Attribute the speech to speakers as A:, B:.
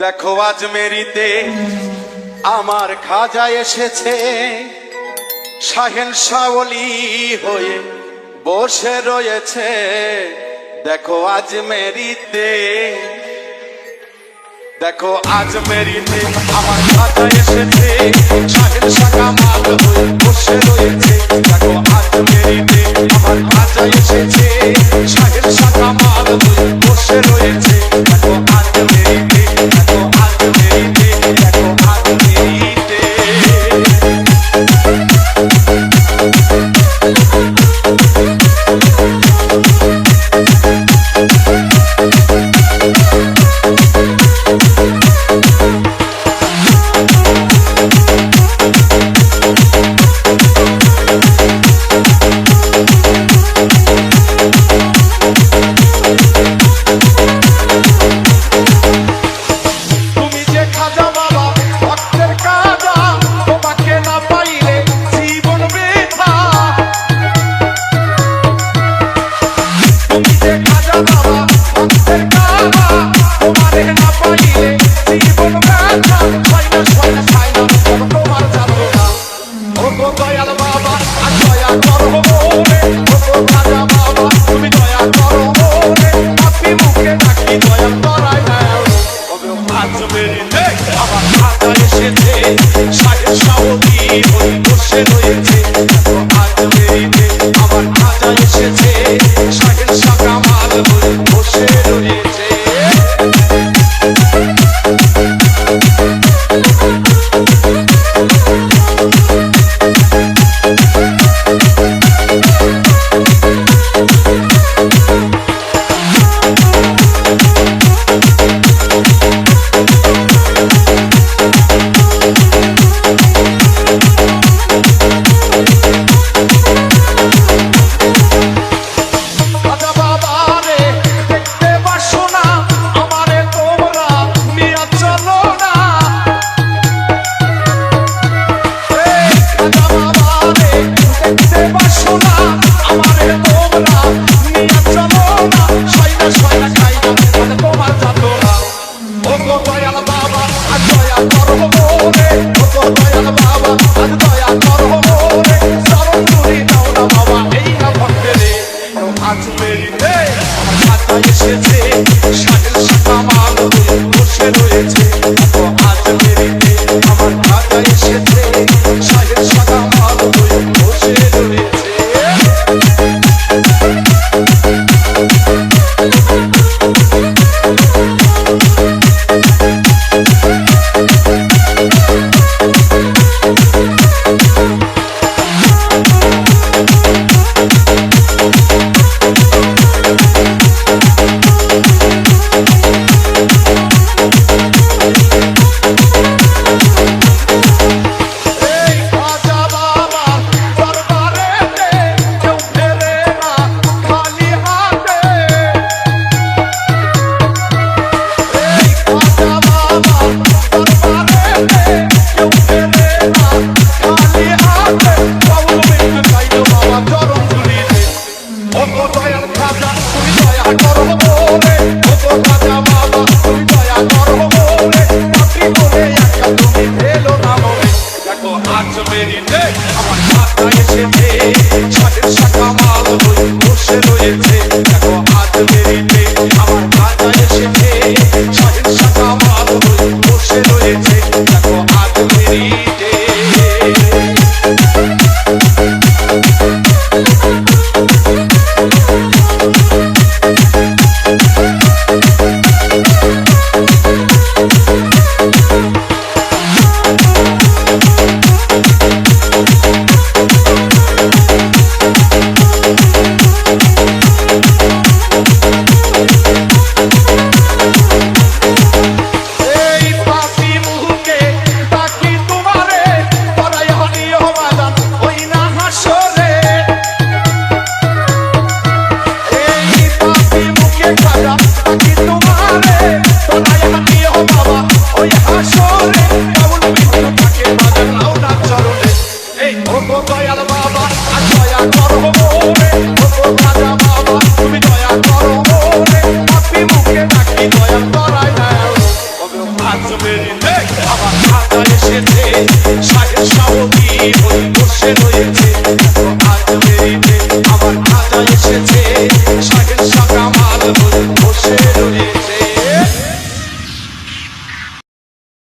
A: দেখো আজ মেরিতে আমার খাজা এসেছে। সাহেল সাওলি হয়ে বসে রয়েছে। দেখো আজ মেরিতে, দেখো আজ মেরিতে আমার খাজা এসেছে। সাহেল সাকা Oh. এসেছে। শাহিন শাহ কামাল જતો